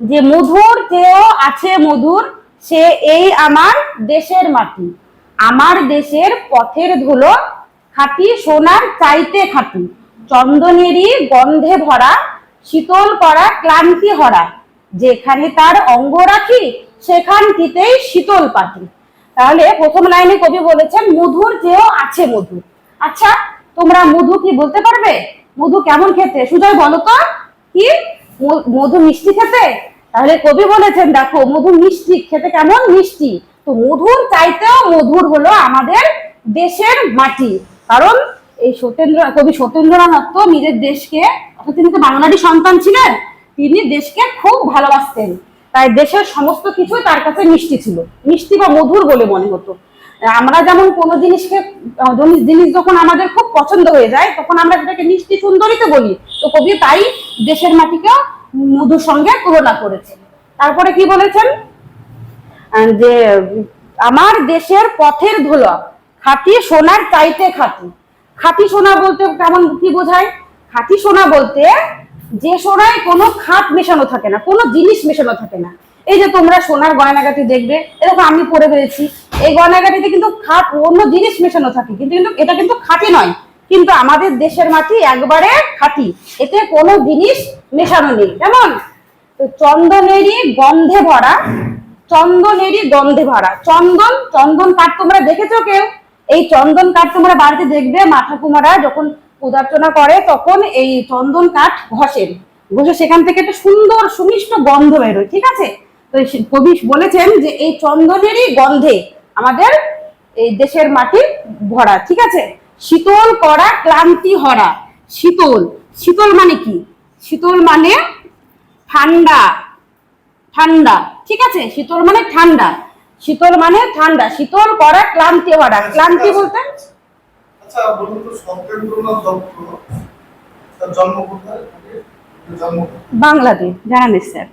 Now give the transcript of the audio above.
যে মধুর চেয়েও আছে মধুর, সে এই আমার দেশের মাটি। আমার দেশের পথের ধুলো খাঁটি, সোনার চাইতে খাঁটি। চন্দনেরই গন্ধে ভরা, শীতল করা, ক্লান্তি হরা। যেখানে তার অঙ্গ রাখি, সেখানটিতেই শীতল পাটি। তাহলে প্রথম লাইনে কবি বলেছেন, মধুর চেয়েও আছে মধুর। আচ্ছা তোমরা মধু কি বলতে পারবে? মধু কেমন খেতে? সুজয়, বলো তো। কি? মধু মিষ্টি খেতে? তাহলে কবি বলেছেন, দেখো, মধু মিষ্টি, খেতে কেমন মিষ্টি? তো মধুর চাইতেও মধুর হলো আমাদের দেশের মাটি। কারণ এই সত্যেন্দ্র কবি সত্যেন্দ্রনাথ তো নিজের দেশকে তিনি তো বাংলারই সন্তান ছিলেন, তিনি দেশকে খুব ভালোবাসতেন। তাই দেশের সমস্ত কিছুই তার কাছে মিষ্টি ছিল। মিষ্টি বা মধুর বলে মনে হতো। আমরা যেমন কোনো জিনিসকে জিনিস- যখন আমাদের খুব পছন্দ হয়ে যায়, তখন আমরা সেটাকে মিষ্টি সুন্দরই তো বলি। তো কবি তাই দেশের মাটিকেও মধুর সঙ্গে তুলনা করেছেন। তারপরে কি বলেছেন? যে, আমার দেশের পথের ধুলো, খাঁটি সোনার চাইতে খাঁটি। খাঁটি সোনা বলতে কেমন কি বোঝায়? খাঁটি সোনা বলতে যে সোনায় কোনো খাত মেশানো থাকে না, কোনো জিনিস মেশানো থাকে না। এই যে তোমরা সোনার গয়নাগাটি দেখবে, এরকম আমি পরে পেয়েছি এই গয়নাগাটিতে কিন্তু খাত, অন্য জিনিস মেশানো থাকে, কিন্তু কিন্তু এটা কিন্তু খাঁটি নয়। কিন্তু আমাদের দেশের মাটি একবারে খাঁটি। এতে কোনো জিনিস মেশানো নেই। কেমন? তো চন্দনেরই গন্ধে ভরা, চন্দনেরই গন্ধে ভরা। চন্দন চন্দন কাঠ তোমরা দেখেছ কেউ? এই চন্দন কাঠ তোমরা বাড়িতে দেখবে মা ঠাকুমারা যখন পূজার্চনা করে, তখন এই চন্দন কাঠ ঘষেন ঘষে সেখান থেকে একটা সুন্দর, সুমিষ্ট গন্ধ বেরোয়, ঠিক আছে? তো কবি বলেছেন যে এই চন্দনেরই গন্ধে আমাদের এই দেশের মাটি ভরা, ঠিক আছে? শীতল করা ক্লান্তি হরা। শীতল। শীতল মানে কি? শীতল মানে ঠান্ডা। ঠান্ডা। ঠিক আছে? শীতল মানে ঠান্ডা। শীতল মানে ঠান্ডা। শীতল করা ক্লান্তি হরা। ক্লান্তি বলতে? আচ্ছা বলুন তো সত্যেন্দ্রনাথ দত্ত জন্ম কোথায়? বাংলাদেশ জানান স্যার।